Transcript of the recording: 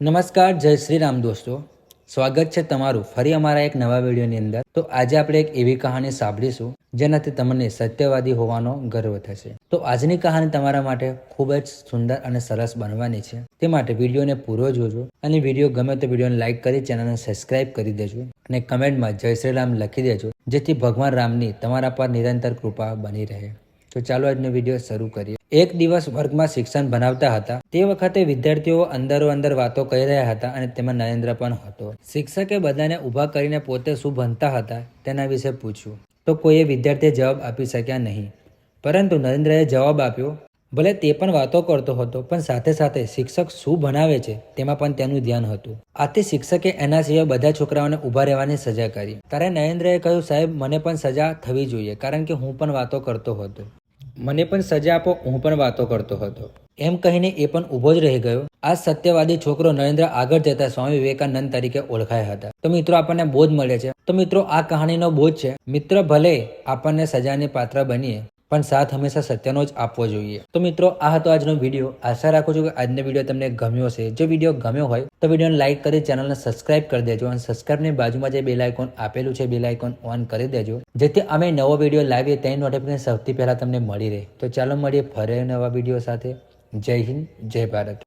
નમસ્કાર, જય શ્રી રામ દોસ્તો. સ્વાગત છે તમારું ફરી અમારા એક નવા વિડીયોની અંદર. તો આજે આપણે એક એવી કહાની સાંભળીશું, જેનાથી તમને સત્યવાદી હોવાનો ગર્વ થશે. તો આજની કહાની તમારા માટે ખૂબ જ સુંદર અને સરસ બનવાની છે. તે માટે વિડીયોને પૂરો જોજો અને વીડિયો ગમે તો વિડીયોને લાઇક કરી ચેનલને સબસ્ક્રાઇબ કરી દેજો અને કમેન્ટમાં જય શ્રી રામ લખી દેજો, જેથી ભગવાન રામની તમારા પર નિરંતર કૃપા બની રહે. તો ચાલો આજનો વીડિયો શરૂ કરીએ. એક દિવસ વર્ગમાં શિક્ષણ ભણાવતા હતા. તે વખતે વિદ્યાર્થીઓ અંદરો અંદર વાતો કહી રહ્યા હતા અને તેમાં નરેન્દ્ર પણ હતો. શિક્ષકે બધાને ઊભા કરીને પોતે શું ભણતા હતા તેના વિશે પૂછ્યું. તો કોઈએ વિદ્યાર્થીએ જવાબ આપી શક્યા નહીં. પરંતુ નરેન્દ્રએ જવાબ આપ્યો, ભલે તે પણ વાતો કરતો હતો, પણ સાથે સાથે શિક્ષક શું ભણાવે છે તેમાં પણ તેનું ધ્યાન હતું. આથી શિક્ષકે એના સિવાય બધા છોકરાઓને ઊભા રહેવાની સજા કરી. ત્યારે નરેન્દ્રએ કહ્યું, સાહેબ, મને પણ સજા થવી જોઈએ, કારણ કે હું પણ વાતો કરતો હતો. મને પણ સજા આપો, હું પણ વાતો કરતો હતો. એમ કહીને એ પણ ઊભો જ રહી ગયો. આ સત્યવાદી છોકરો નરેન્દ્ર આગળ જતા સ્વામી વિવેકાનંદ તરીકે ઓળખાયા હતા. તો મિત્રો, આપણને બોધ મળે છે. તો મિત્રો, આ કહાણીનો બોધ છે. મિત્ર ભલે આપણને સજાને પાત્ર બનીએ પણ સાથ હંમેશા સત્યનો જ આપવો જોઈએ. તો મિત્રો, આ હતો આજનો વીડિયો. આશા રાખું છું કે આજનો વીડિયો તમને ગમ્યો હશે. જો વીડિયો ગમ્યો હોય, તો વિડીયોને લાઇક કરી ચેનલને સબસ્ક્રાઇબ કરી દેજો અને સબસ્ક્રાઇબની બાજુમાં જે બેલ આઇકોન આપેલું છે, બેલ આઇકોન ઓન કરી દેજો, જેથી અમે નવો વીડિયો લાવીએ તેની નોટિફિકેશન સૌથી પહેલાં તમને મળી રહે. તો ચાલો મળીએ ફરી નવા વીડિયો સાથે. જય હિન્દ, જય ભારત.